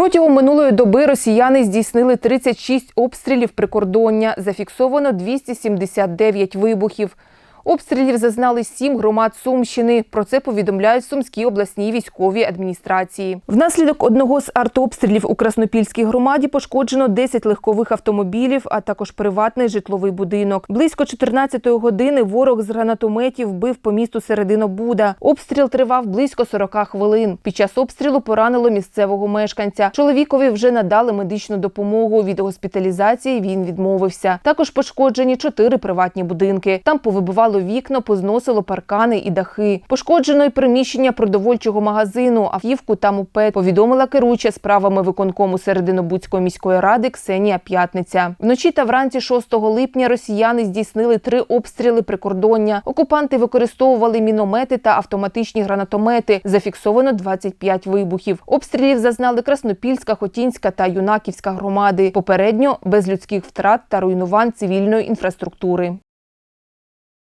Протягом минулої доби росіяни здійснили 36 обстрілів прикордоння. Зафіксовано 279 вибухів. Обстрілів зазнали сім громад Сумщини. Про це повідомляють Сумській обласній військовій адміністрації. Внаслідок одного з артобстрілів у Краснопільській громаді пошкоджено 10 легкових автомобілів, а також приватний житловий будинок. Близько 14-ї години ворог з гранатометів бив по місту Серединобуда. Обстріл тривав близько 40 хвилин. Під час обстрілу поранило місцевого мешканця. Чоловікові вже надали медичну допомогу. Від госпіталізації він відмовився. Також пошкоджені чотири приватні будинки. Там повибивало вікна, позносило паркани і дахи. Пошкоджено й приміщення продовольчого магазину, автівку та мопед. Повідомила керуюча справами виконкому Серединобудської міської ради Ксенія П'ятниця. Вночі та вранці 6 липня росіяни здійснили три обстріли прикордоння. Окупанти використовували міномети та автоматичні гранатомети. Зафіксовано 25 вибухів. Обстрілів зазнали Краснопільська, Хотінська та Юнаківська громади. Попередньо без людських втрат та руйнувань цивільної інфраструктури.